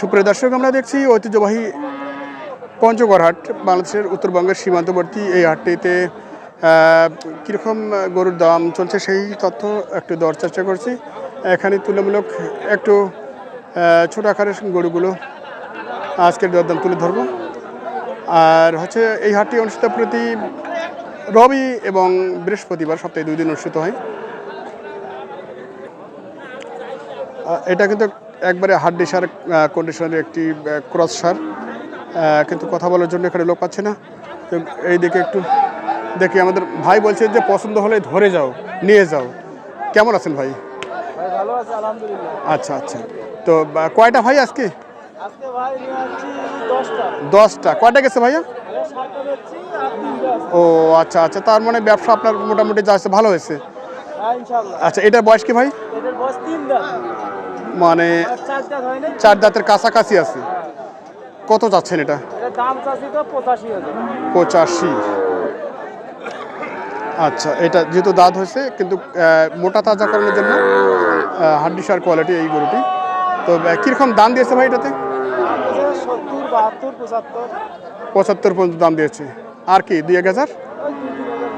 সুপ্রিয় দর্শক, আমরা দেখছি ঐতিহ্যবাহী পঞ্চগড় হাট বাংলাদেশের উত্তরবঙ্গের সীমান্তবর্তী এই হাটটিতে কীরকম গরুর দাম চলছে সেই তথ্য একটু দেওয়ার চেষ্টা করছি। এখানে তুলনামূলক একটু ছোট আকারের গরুগুলো আজকের দরদাম তুলে ধরবো। আর হচ্ছে এই হাটটি অনুষ্ঠিত প্রতি রবি এবং বৃহস্পতিবার, সপ্তাহে দুই দিন অনুষ্ঠিত হয়। এটা কিন্তু একবারে হাড্ডি সার কন্ডিশনের একটি ক্রস সার। কিন্তু কথা বলার জন্য এখানে লোক পাচ্ছে না। তো এই দিকে একটু দেখি আমাদের ভাই বলছে যে পছন্দ হলে ধরে যাও নিয়ে যাও। কেমন আছেন ভাই? আচ্ছা আচ্ছা। তো কয়টা ভাই আজকে? দশটা। কয়টা গেছে ভাইয়া? ও আচ্ছা আচ্ছা। তার মানে ব্যবসা আপনার মোটামুটি যা ভালো হয়েছে। হ্যাঁ আচ্ছা এটা বয়স কি ভাই? মানে চার দাঁতের কাছাকাছি আছে। কত যাচ্ছেন এটা? পঁচাশি আচ্ছা এটা যেহেতু দাঁত হয়েছে কিন্তু মোটা তাজা তাজাকরণের জন্য হাড্ডি সার কোয়ালিটি এই গরুটি। তো কীরকম দাম দিয়েছে ভাই এটাতে? পঁচাত্তর পর্যন্ত দাম দিয়েছে। আর কি দুই এক হাজার ওই দুই তিন হাজার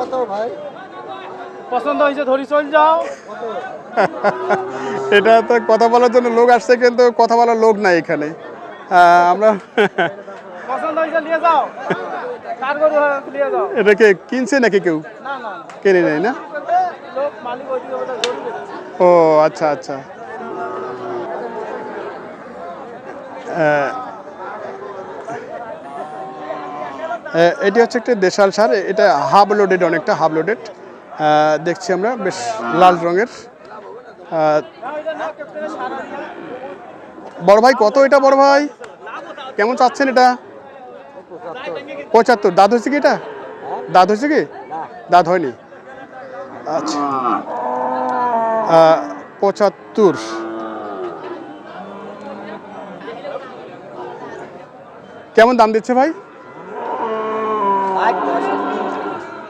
কত ভাই পছন্দ হয়েছে ধরি চল যাও। এটা তো কথা বলার জন্য লোক আসছে কিন্তু কথা বলার লোক নাই এখানে। আমরা পছন্দ হয়েছে নিয়ে যাও। যাও। এটাকে কিনছে নাকি কেউ? কিনে নেই না। ও আচ্ছা আচ্ছা। এটি হচ্ছে একটা দেশাল সার এটা হাফ লোডেড অনেকটা হাফ লোডেড দেখছি আমরা, বেশ লাল রঙের। বড় ভাই, কত এটা বড় ভাই? কেমন চাচ্ছেন এটা? পঁচাত্তর। দাঁত হয়েছে কি এটা? দাঁত হয়েছে কি? দাঁত হয়নি। আচ্ছা। পঁচাত্তর। কেমন দাম দিচ্ছে ভাই?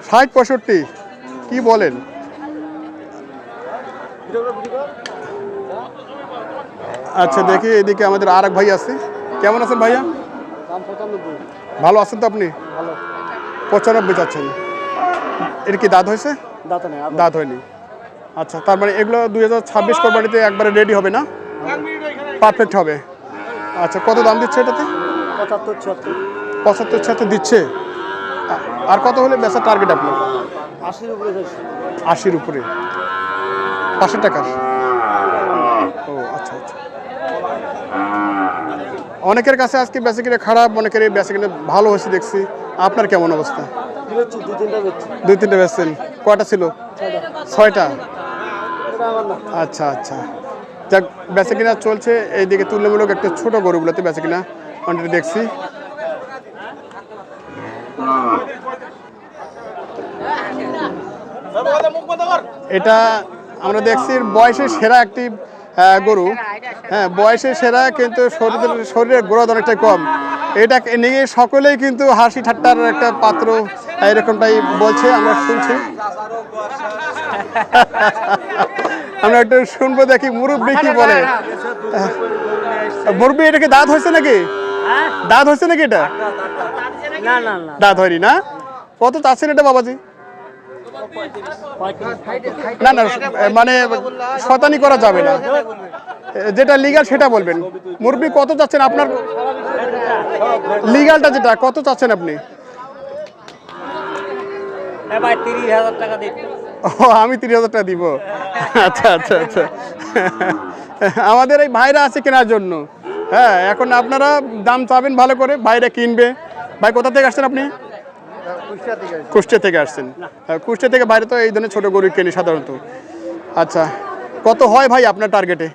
ষাট পঁয়ষট্টি। কি বলেন? আচ্ছা দেখি এদিকে আমাদের আর এক ভাই আছে। কেমন আছেন ভাইয়া? ভালো আছেন তো আপনি? পঁচানব্বই চাচ্ছেন। এর কি দাঁত হয়েছে? দাঁত হয়নি। আচ্ছা তার মানে এগুলো দুই হাজার ছাব্বিশ কোরবানিতে একবারে রেডি হবে না? পারফেক্ট হবে। আচ্ছা কত দাম দিচ্ছে এটাতে? পঁচাত্তর ছিয়াত্তর। পঁচাত্তর ছিয়াত্তর দিচ্ছে। আর কত হলে বেচার টার্গেট আপনার? আশির উপরে আশির উপরে। পাঁচশো টাকার? ও আচ্ছা আচ্ছা। অনেকের কাছে আজকে বেচে কিনে খারাপ, অনেকের বেচে ভালো হয়েছে দেখছি। আপনার কেমন অবস্থা? দুই তিনটে বেচছেন। কয়টা ছিল? ছয়টা। আচ্ছা আচ্ছা। যাক বেচে কিনা চলছে, এইদিকে তুলনামূলক একটা ছোট গরুগুলোতে বেচে কিনা। অনেকটা দেখছি। এটা আমরা দেখছি বয়সে সেরা একটি গরু। হ্যাঁ বয়সে সেরা কিন্তু শরীরের শরীরের গ্রোথ অনেকটাই কম। এটা নিয়ে সকলেই কিন্তু হাসি ঠাট্টার একটা পাত্র এরকমটাই বলছে আমরা শুনছি। আমরা একটু শুনব দেখি মুরব্বী কি বলে। মুরব্বী এটা কি দাঁত হয়েছে নাকি? দাঁত হয়েছে নাকি এটা? দাঁত হয়নি না? কত চাচ্ছেন এটা বাবাজি? না না মানে শতানি করা যাবে না। যেটা লিগাল সেটা বলবেন। মুরব্বী কত চাচ্ছেন আপনার? লিগালটা যেটা কত চাচ্ছেন আপনি? ও আমি তিরিশ হাজার টাকা দিব। আচ্ছা আচ্ছা আচ্ছা। আমাদের এই ভাইরা আছে কেনার জন্য। হ্যাঁ এখন আপনারা দাম চাবেন ভালো করে ভাইরা কিনবে। ভাই কোথা থেকে আসছেন আপনি? কুষ্টিয়া থেকে আসছেন। হ্যাঁ, কুষ্টিয়া থেকে বাইরে তো এই ধরনের ছোটো গরু কেনি সাধারণত। আচ্ছা কত হয় ভাই আপনার টার্গেটে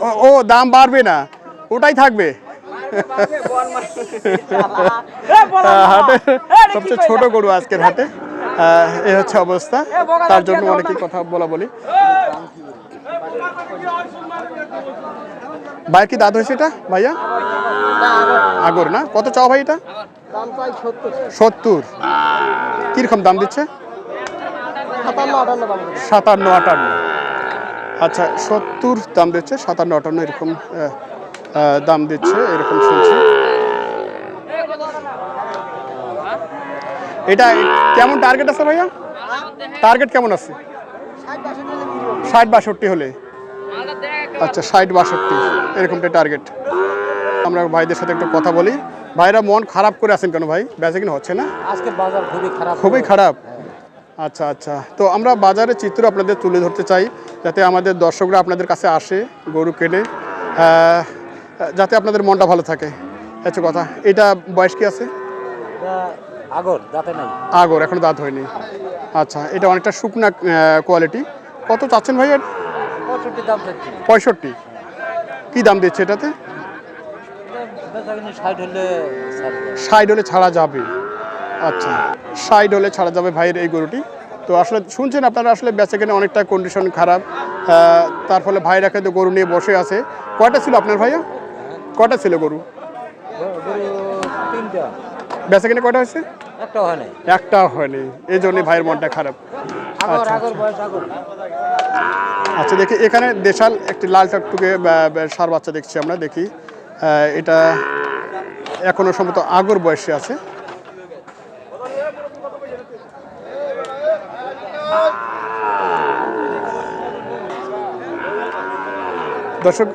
ও- ও দাম বাড়বে না। ওটাই থাকবে। হাটে সবচেয়ে ছোট গরু আজকের হাটে। এই হচ্ছে অবস্থা। তার জন্য অনেকেই কথা বলা বলি। ভাইয়ের কি দাঁত হয়েছে এটা, ভাইয়া? আগর না? কত চাও ভাই এটা? সত্তর। কীরকম দাম দিচ্ছে? সাতান্ন, আটান্ন। আচ্ছা সত্তর দাম দিচ্ছে, সাতান্ন, আটান্ন এরকম দাম দিচ্ছে, এরকম শুনছি। এটা কেমন টার্গেট আছে ভাইয়া? টার্গেট কেমন আছে? ষাট, বাষট্টি হলে। আচ্ছা ষাট বাষট্টি এরকমটা টার্গেট আমরা ভাইদের সাথে একটু কথা বলি। ভাইরা মন খারাপ করে আছেন কেন ভাই? বেচা কিনা হচ্ছে না? আজকে বাজার খুবই খারাপ। খুবই খারাপ? আচ্ছা আচ্ছা। তো আমরা বাজারের চিত্র আপনাদের তুলে ধরতে চাই যাতে আমাদের দর্শকরা আপনাদের কাছে আসে গরু কেনে যাতে আপনাদের মনটা ভালো থাকে। হচ্ছে কথা। এটা বয়স কি আছে? আগর যাতে নাই। আগর এখনও দাঁত হয়নি। আচ্ছা এটা অনেকটা শুকনা কোয়ালিটি কত চাচ্ছেন ভাই এটা? পঁয়ষট্টি। কী দাম দিচ্ছে এটাতে? ষাট হলে ছাড়া যাবে। আচ্ছা ষাট হলে ছাড়া যাবে ভাইয়ের এই গরুটি। তো আসলে শুনছেন আপনারা আসলে বেচে অনেকটা কন্ডিশন খারাপ। তার ফলে ভাইরা কিন্তু গরু নিয়ে বসে আছে। কয়টা ছিল আপনার ভাইয়া? কয়টা ছিল গরু? তিনটা। বেচে কেনে কয়টা হয়েছে? একটা হয় নাই একটা হয়নি। এই জন্যই ভাইয়ের মনটা খারাপ। আচ্ছা, আগর আচ্ছা। দেখি এখানে দেশাল একটি লাল টকটুকে সার বাচ্চা দেখছি আমরা দেখি। এটা এখনও সম্ভবত আগর বয়সে আছে। দর্শক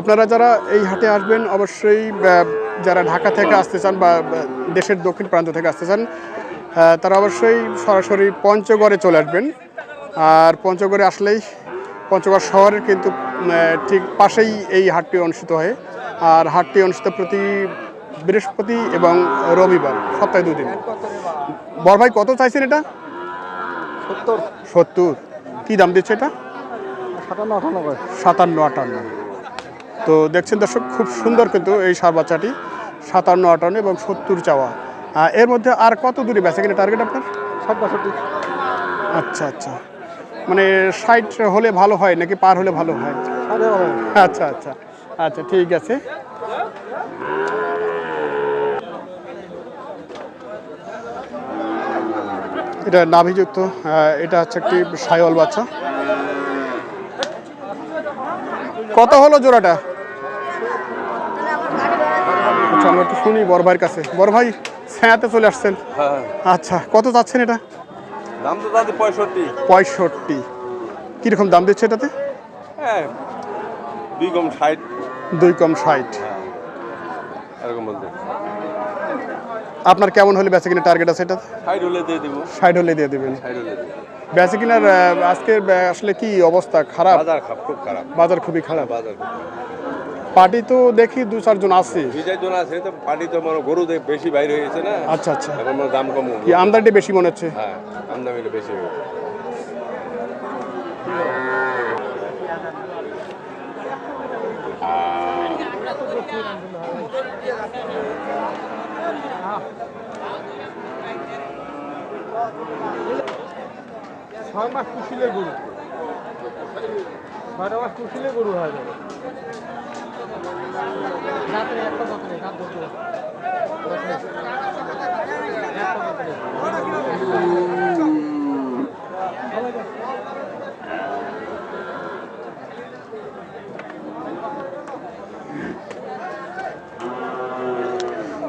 আপনারা যারা এই হাটে আসবেন অবশ্যই যারা ঢাকা থেকে আসতে চান বা দেশের দক্ষিণ প্রান্ত থেকে আসতে চান তারা অবশ্যই সরাসরি পঞ্চগড়ে চলে আসবেন। আর পঞ্চগড়ে আসলেই পঞ্চগড় শহরের কিন্তু ঠিক পাশেই এই হাটটি অনুষ্ঠিত হয়। আর হাটটি অনুষ্ঠিত প্রতি বৃহস্পতি এবং রবিবার সপ্তাহে দুদিন। বড় ভাই কত চাইছেন এটা? সত্তর। সত্তর। কী দাম দিচ্ছে এটা? সাতান্ন আটানব্বই। সাতান্ন আটান্ন। তো দেখছেন দর্শক খুব সুন্দর কিন্তু এই সার বাচ্চাটি সাতান্ন আটান্ন এবং সত্তর চাওয়া। এর মধ্যে আর কত দূরে বেচা কিনা টার্গেট আপনার? ষাট বাষট্টি আচ্ছা আচ্ছা। মানে ষাট হলে ভালো হয় নাকি পার হলে ভালো হয়? আচ্ছা আচ্ছা। আচ্ছা ঠিক আছে। এটা নাভিযুক্ত এটা হচ্ছে একটি সায়ল বাচ্চা। কত হলো জোড়াটা? আচ্ছা আমরা একটু শুনি বড় ভাইয়ের কাছে। বড় ভাই ছায়াতে চলে আসছেন? হ্যাঁ। আচ্ছা কত যাচ্ছেন এটা? দাম তো তাদের পঁয়ষট্টি। পঁয়ষট্টি। কীরকম দাম দিচ্ছে এটাতে? হ্যাঁ দুই কম ষাট। দুই কম ষাট। এরকম বলতে। আপনার কেমন হলে বেচা কিনা টার্গেট আছে এটা সাইড হলে দিয়ে দিব। ষাট হলে দিয়ে দেবেন। দেব। কিনার আজকে আসলে কি অবস্থা? খারাপ? বাজার খুব খারাপ। বাজার খুবই খারাপ। বাজার। পার্টি তো দেখি দু চারজন আছে। আছে তো পানি তো মনে গরু বেশি বাইরে হয়েছে না? আচ্ছা আচ্ছা। এখন দাম কম কি আমদানিটা বেশি মনে হচ্ছে? হ্যাঁ আমদামিটা বেশি ছয় মাস কুশিলে গরু। ছয়টা মাস কুশিলে গরু হয়ে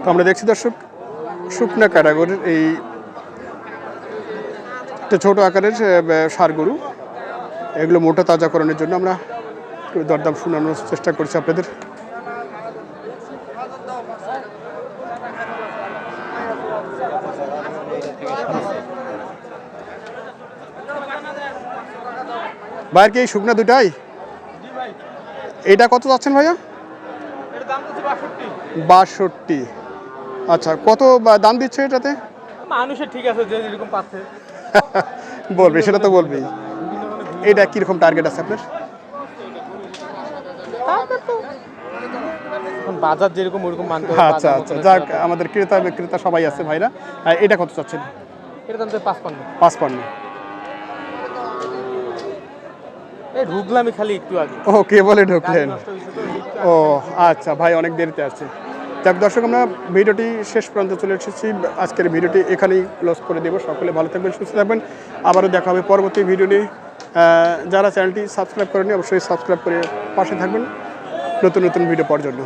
তো আমরা দেখছি দর্শক, শুকনা কারাগরের এই ছোট আকারের সার গরু। এগুলো মোটা তাজা তাজাকরণের জন্য আমরা দরদাম শোনানোর চেষ্টা করছি আপনাদের। ভাইয়ের কি এই শুকনা দুটাই এটা কত যাচ্ছেন ভাইয়া? বাষট্টি। আচ্ছা কত দাম দিচ্ছে এটাতে? মানুষের ঠিক আছে যে যেরকম পাচ্ছে। বলবে সেটা তো বলবেই। এটা কীরকম টার্গেট আছে আপনার? বাজার যেরকম ওরকম মানতে আচ্ছা আচ্ছা যাক আমাদের ক্রেতা বিক্রেতা সবাই আছে ভাইরা। এটা কত চাচ্ছেন? এর দাম পাঁচপান্ন। পাঁচ এই ঢুকলামই খালি একটু আগে। ও কে বলে ঢুকলেন? নষ্ট হয়েছে তো। ও আচ্ছা ভাই অনেক দেরিতে আসছে। যাক দর্শক আমরা ভিডিওটি শেষ পর্যন্ত চলে এসেছি। আজকের ভিডিওটি এখানেই ক্লোজ করে দেবো। সকলে ভালো থাকবেন সুস্থ থাকবেন। আবারও দেখা হবে পরবর্তী ভিডিও নিয়ে। যারা চ্যানেলটি সাবস্ক্রাইব করেনি অবশ্যই সাবস্ক্রাইব করে পাশে থাকবেন। নতুন নতুন ভিডিও পাওয়ার জন্য।